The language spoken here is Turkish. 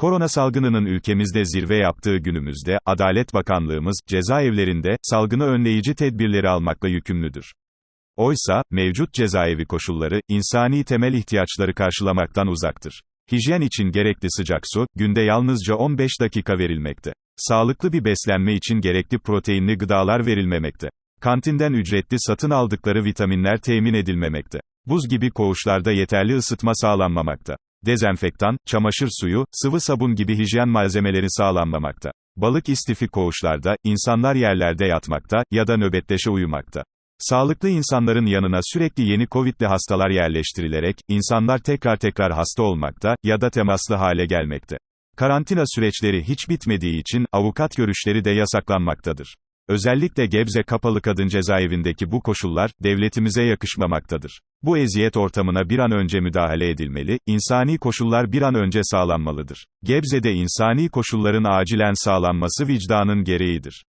Korona salgınının ülkemizde zirve yaptığı günümüzde, Adalet Bakanlığımız, cezaevlerinde, salgını önleyici tedbirleri almakla yükümlüdür. Oysa, mevcut cezaevi koşulları, insani temel ihtiyaçları karşılamaktan uzaktır. Hijyen için gerekli sıcak su, günde yalnızca 15 dakika verilmekte. Sağlıklı bir beslenme için gerekli proteinli gıdalar verilmemekte. Kantinden ücretli satın aldıkları vitaminler temin edilmemekte. Buz gibi koğuşlarda yeterli ısıtma sağlanmamakta. Dezenfektan, çamaşır suyu, sıvı sabun gibi hijyen malzemeleri sağlanmamakta. Balık istifi koğuşlarda, insanlar yerlerde yatmakta ya da nöbetleşe uyumakta. Sağlıklı insanların yanına sürekli yeni Covid'li hastalar yerleştirilerek, insanlar tekrar tekrar hasta olmakta ya da temaslı hale gelmekte. Karantina süreçleri hiç bitmediği için, avukat görüşleri de yasaklanmaktadır. Özellikle Gebze Kapalı Kadın Cezaevindeki bu koşullar, devletimize yakışmamaktadır. Bu eziyet ortamına bir an önce müdahale edilmeli, insani koşullar bir an önce sağlanmalıdır. Gebze'de insani koşulların acilen sağlanması vicdanın gereğidir.